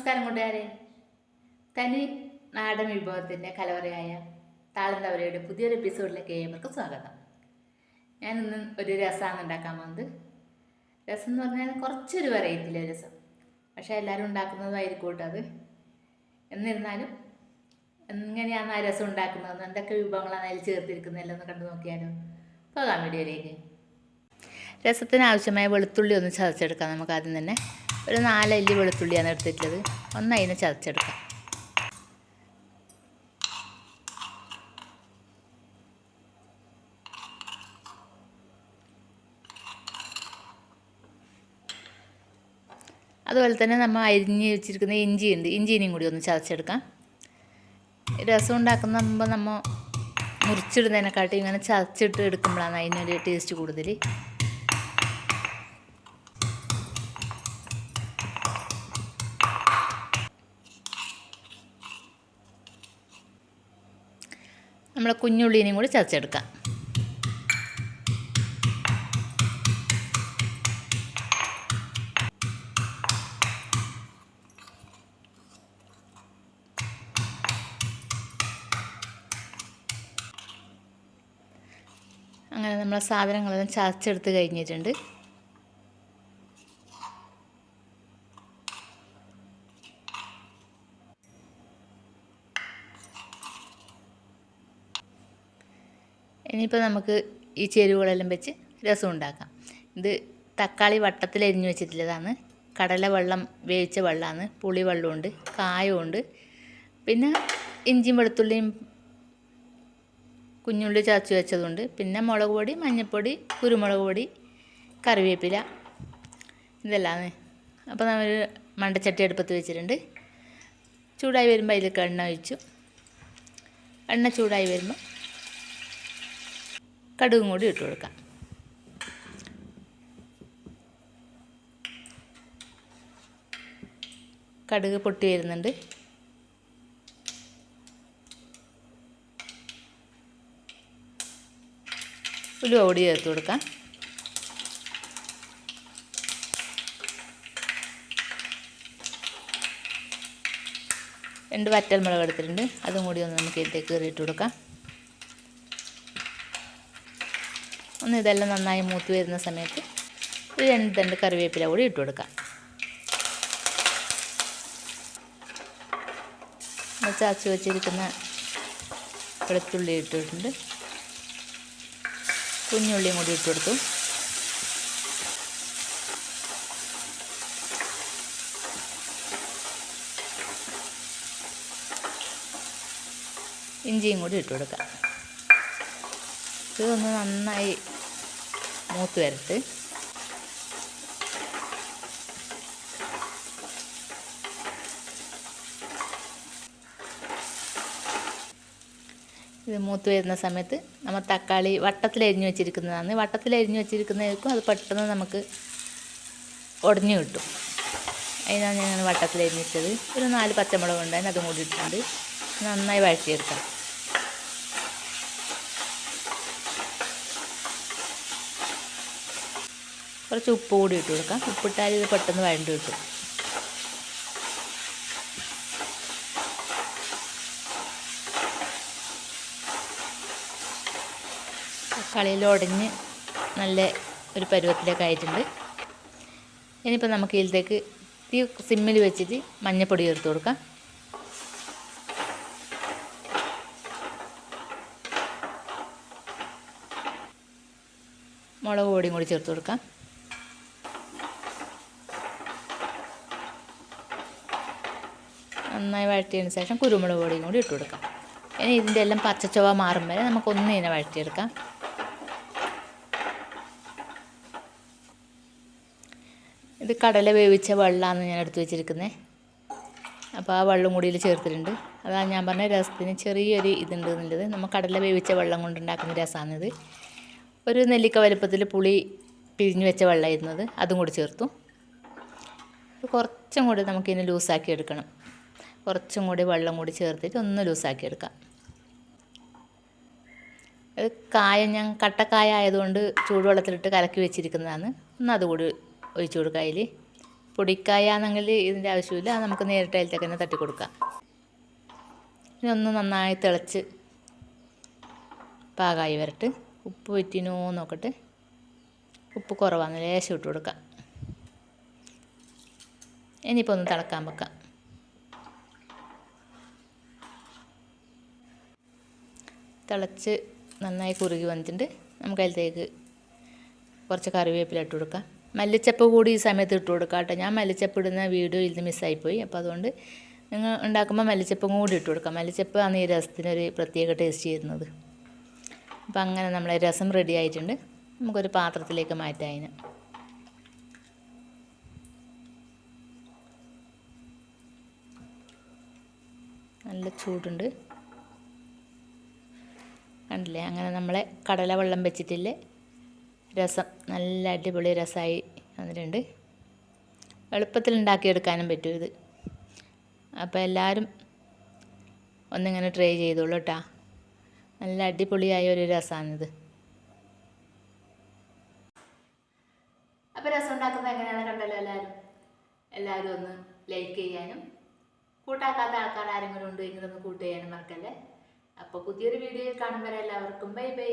നമസ്കാരം കൂട്ടുകാരെ. തനി നാടൻ വിഭവത്തിന്റെ കലവറയായ താളന്തവരയുടെ പുതിയൊരു എപ്പിസോഡിലേക്ക് ഏവർക്കും സ്വാഗതം. ഞാൻ ഇന്ന് ഒരു രസമാണ് ഉണ്ടാക്കാൻ പോകുന്നത്. രസം എന്ന് പറഞ്ഞാൽ കുറച്ചൊരു വെറൈറ്റിയിലെ രസം. പക്ഷേ എല്ലാവരും ഉണ്ടാക്കുന്നതായിരിക്കും കേട്ടോ അത്. എന്നിരുന്നാലും എങ്ങനെയാണ് ആ രസം ഉണ്ടാക്കുന്നതെന്ന് എന്തൊക്കെ വിഭവങ്ങളാണ് അതിൽ ചേർത്തിരിക്കുന്നതെല്ലാം കണ്ടു നോക്കിയാലോ. പോകാം വീഡിയോയിലേക്ക്. രസത്തിന് ആവശ്യമായ വെളുത്തുള്ളി ഒന്ന് ചതച്ചെടുക്കാം നമുക്ക് ആദ്യം തന്നെ. ഒരു നാലല്ലി വെളുത്തുള്ളിയാണ് എടുത്തിട്ടുള്ളത്. ഒന്ന് അതിനെ ചതച്ചെടുക്കാം. അതുപോലെ തന്നെ നമ്മൾ അരിഞ്ഞ് വെച്ചിരിക്കുന്ന ഇഞ്ചി ഉണ്ട്. ഇഞ്ചിനെയും കൂടി ഒന്ന് ചതച്ചെടുക്കാം. രസം ഉണ്ടാക്കുന്ന മുമ്പ് നമ്മൾ മുറിച്ചിടുന്നതിനെക്കാട്ടി ഇങ്ങനെ ചതച്ചിട്ട് എടുക്കുമ്പോഴാണ് അതിനൊരു ടേസ്റ്റ് കൂടുതൽ നമ്മളെ കുഞ്ഞുള്ളിനെയും കൂടി ചതച്ചെടുക്കാം. അങ്ങനെ നമ്മളെ സാധനങ്ങളെല്ലാം ചതച്ചെടുത്ത് കഴിഞ്ഞിട്ടുണ്ട്. ഇനിയിപ്പോൾ നമുക്ക് ഈ ചേരുവകളെല്ലാം വെച്ച് രസം ഉണ്ടാക്കാം ഇത് തക്കാളി വട്ടത്തിൽ എരിഞ്ഞു വെച്ചിട്ടുള്ളതാണ്. കടല വെള്ളം വേവിച്ച വെള്ളമാണ്. പുളി വെള്ളമുണ്ട്. കായമുണ്ട് പിന്നെ ഇഞ്ചിയും വെളുത്തുള്ളിയും കുഞ്ഞുള്ളി ചതച്ച് വെച്ചതുണ്ട്. പിന്നെ മുളക് പൊടി മഞ്ഞൾപ്പൊടി കുരുമുളക് പൊടി കറിവേപ്പില ഇതെല്ലാം അപ്പോൾ നമ്മൾ മണ്ടച്ചട്ടി അടുപ്പത്ത് വെച്ചിട്ടുണ്ട്. ചൂടായി വരുമ്പോൾ അതിലേക്ക് എണ്ണ ഒഴിച്ചു. എണ്ണ ചൂടായി വരുമ്പോൾ കടുകും കൂടി ഇട്ട് കൊടുക്കാം. കടുക് പൊട്ടി വരുന്നുണ്ട്. ഉലുവ പൊടി ചേർത്ത് കൊടുക്കാം. രണ്ട് വറ്റൽ മുളക് എടുത്തിട്ടുണ്ട്. അതും കൂടി ഒന്ന് നമുക്ക് ഇതിലേക്ക് കയറിയിട്ട് കൊടുക്കാം. ഒന്ന് ഇതെല്ലാം നന്നായി മൂത്ത് വരുന്ന സമയത്ത് ഒരു രണ്ട് തണ്ട് കറിവേപ്പില കൂടി ഇട്ട് കൊടുക്കാം. ചാച്ചു വെച്ചിരിക്കുന്ന വെളുത്തുള്ളി ഇട്ടിട്ടുണ്ട് കുഞ്ഞുള്ളിയും കൂടി ഇട്ട് കൊടുത്തു. ഇഞ്ചിയും കൂടി ഇട്ട് കൊടുക്കാം. ഇതൊന്ന് നന്നായി മൂത്ത് വരട്ട്. ഇത് മൂത്ത് വരുന്ന സമയത്ത് നമ്മൾ തക്കാളി വട്ടത്തിൽ അരിഞ്ഞു വെച്ചിരിക്കുന്നതാണ്. വട്ടത്തിൽ അരിഞ്ഞു വെച്ചിരിക്കുന്നതായിരിക്കും അത് പെട്ടെന്ന് നമുക്ക് ഉടഞ്ഞു കിട്ടും. അതിനാണ് ഞാൻ വട്ടത്തിൽ അരിഞ്ഞിട്ടത്. ഒരു നാല് പച്ചമുളക് ഉണ്ടായിരുന്നു അതും കൂടി ഇട്ടിട്ടുണ്ട്. നന്നായി വഴറ്റിയെടുക്കാം കുറച്ച് ഉപ്പ് കൂടി ഇട്ട് കൊടുക്കാം. ഉപ്പിട്ടാൽ ഇത് പെട്ടെന്ന് വഴണ്ട് കിട്ടും. തക്കാളിയിൽ ഉടഞ്ഞ് നല്ല ഒരു പരുവത്തിലേക്ക് ആയിട്ടുണ്ട്. ഇനിയിപ്പോൾ നമുക്ക് ഇതിലേക്ക് തീ സിമ്മിൽ വെച്ചിട്ട് മഞ്ഞൾപ്പൊടി ചേർത്ത് കൊടുക്കാം. മുളക് പൊടിയും കൂടി ചേർത്ത് കൊടുക്കാം. നന്നായി വഴറ്റിയതിന് ശേഷം കുരുമുളക് പൊടിയും കൂടി ഇട്ട് കൊടുക്കാം. ഇനി ഇതിന്റെ എല്ലാം പച്ചച്ചൊവ മാറും വരെ നമുക്കൊന്ന് ഇതിനെ വഴറ്റിയെടുക്കാം. ഇത് കടല വേവിച്ച വെള്ളമാണ് ഞാൻ എടുത്തു വെച്ചിരിക്കുന്നത് അപ്പോൾ ആ വെള്ളം കൂടി ഇതിൽ ചേർത്തിട്ടുണ്ട്. അതാണ് ഞാൻ പറഞ്ഞ രസത്തിന് ചെറിയൊരു ഇതുണ്ട് എന്നുള്ളത്. നമ്മൾ കടല വേവിച്ച വെള്ളം കൊണ്ടുണ്ടാക്കുന്ന രസമാണിത് ഒരു നെല്ലിക്ക വലുപ്പത്തിൽ പുളി പിഴിഞ്ഞ് വെച്ച വെള്ളമായിരുന്നത് അതും. കൂടി ചേർത്തു. കുറച്ചും കൂടി നമുക്കിതിനെ ലൂസാക്കി എടുക്കണം. കുറച്ചും കൂടി വെള്ളം കൂടി ചേർത്തിട്ട് ഒന്ന് ലൂസാക്കി എടുക്കാം. കായ ഞാൻ കട്ടക്കായ ആയതുകൊണ്ട് ചൂടുവെള്ളത്തിലിട്ട് കലക്കി വെച്ചിരിക്കുന്നതാണ്. ഒന്ന് അതുകൂടി ഒഴിച്ചു കൊടുക്കുക അതിൽ പൊടിക്കായ എന്നെങ്കിൽ ഇതിന്റെ ആവശ്യമില്ല. അത് നമുക്ക് നേരിട്ട് അതിലത്തേക്ക് തന്നെ തട്ടി കൊടുക്കാം. ഇനി ഒന്ന് നന്നായി തിളച്ച് പാകമായി വരട്ട്. ഉപ്പ് പറ്റിനോ നോക്കട്ടെ. ഉപ്പ് കുറവാണ് ലേശം ഇട്ട് കൊടുക്കാം. ഇനിയിപ്പോൾ ഒന്ന് തിളക്കാൻ വെക്കാം. തിളച്ച് നന്നായി കുറുകി വന്നിട്ടുണ്ട്. നമുക്ക് അതിലേക്ക് കുറച്ച് കറിവേപ്പില ഇട്ട് കൊടുക്കാം. മല്ലിച്ചപ്പ് കൂടി ഈ സമയത്ത് ഇട്ട് കൊടുക്കാം കേട്ടോ. ഞാൻ മല്ലിച്ചപ്പ് ഇടുന്ന വീഡിയോ ഇതിൽ മിസ്സായിപ്പോയി. അപ്പോൾ അതുകൊണ്ട് നിങ്ങൾ ഉണ്ടാക്കുമ്പോൾ മല്ലിച്ചപ്പും കൂടി ഇട്ട് കൊടുക്കാം. മല്ലിച്ചപ്പ് ആണ് ഈ രസത്തിനൊരു പ്രത്യേക ടേസ്റ്റ് ചെയ്യുന്നത്. അപ്പോൾ അങ്ങനെ നമ്മളെ രസം റെഡി ആയിട്ടുണ്ട്. നമുക്കൊരു പാത്രത്തിലേക്ക് മാറ്റാം അതിന്. നല്ല ചൂടുണ്ട്. കണ്ടില്ലേ? അങ്ങനെ നമ്മളെ കടല വെള്ളം വെച്ചിട്ടില്ലേ? രസം. നല്ല അടിപൊളി രസമായി വന്നിട്ടുണ്ട്. എളുപ്പത്തിൽ ഉണ്ടാക്കിയെടുക്കാനും പറ്റും ഇത്. അപ്പോൾ എല്ലാവരും ഒന്നിങ്ങനെ ട്രൈ ചെയ്തോളൂ കേട്ടോ നല്ല അടിപൊളിയായ ഒരു രസമാണിത് അപ്പോൾ രസം ഉണ്ടാക്കുന്നത് എങ്ങനെയാണ് കണ്ടല്ലോ എല്ലാവരും എല്ലാവരും ഒന്ന് ലൈക്ക് ചെയ്യാനും. കൂട്ടാക്കാത്ത ആൾക്കാർ ആരെങ്കിലും ഉണ്ട്? എങ്കിലൊന്ന് കൂട്ട് ചെയ്യാനും മറക്കല്ലേ? അപ്പോൾ പുതിയൊരു വീഡിയോയിൽ വരെ എല്ലാവർക്കും ബൈ ബൈ.